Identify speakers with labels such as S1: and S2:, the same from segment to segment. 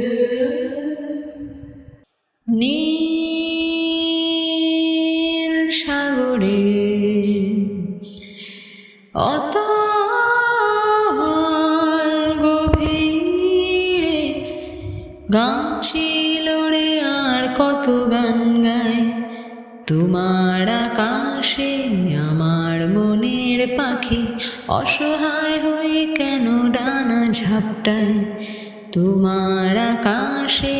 S1: নীল সাগরে অতল গভীরে গান ছিল আর কত গান গায়। তোমার আকাশে আমার মনের পাখি অসহায় হয়ে কেন ডানা ঝাপটায়? তোমার আকাশে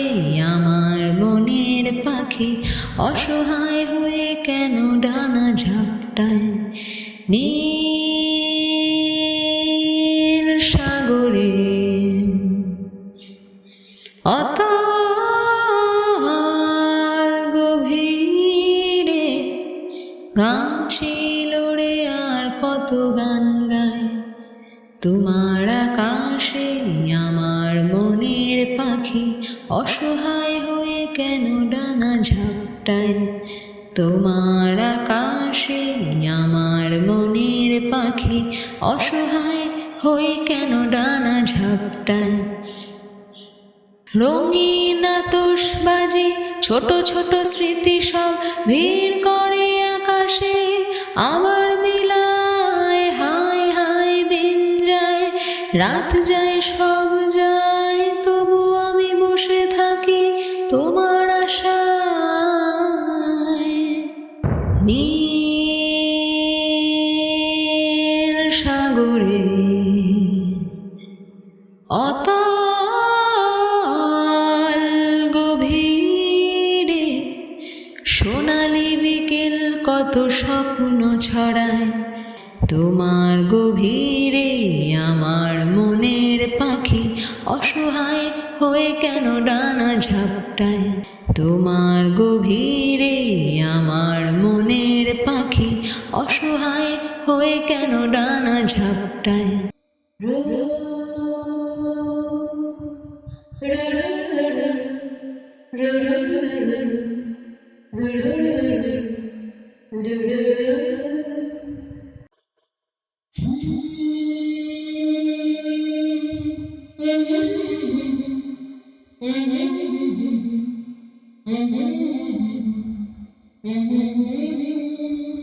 S1: আমার মনের পাখি অসহায় হয়ে কেন ডানা ঝাপটায়? নীল সাগরে। অতল গভীরে গান ছিল রে আর কত গান গায়। তোমার আকাশে আমার মনের পাখি অসহায় হয়ে কেন ডানা ঝাপটায় তোমার আকাশে আমার মনের পাখি অসহায় হয়ে কেন ডানা ঝাপটায়? রঙিন বাজে ছোট ছোট স্মৃতি সব ভিড় করে আকাশে। আবার বিলায় হায় হায় দিন যায়, রাত যায়, সব যায়। নীল সাগরে অতল গভীরে সোনালি বিকেল কত স্বপ্ন ছড়ায়। তোমার গভীরে আমার মনের পাখি অসহায় হয়ে কেন ডানা ঝাপটায়? তোমার গভীরে অসহায় হয়ে কেন ডানা ঝাপটায় Mm-hmm.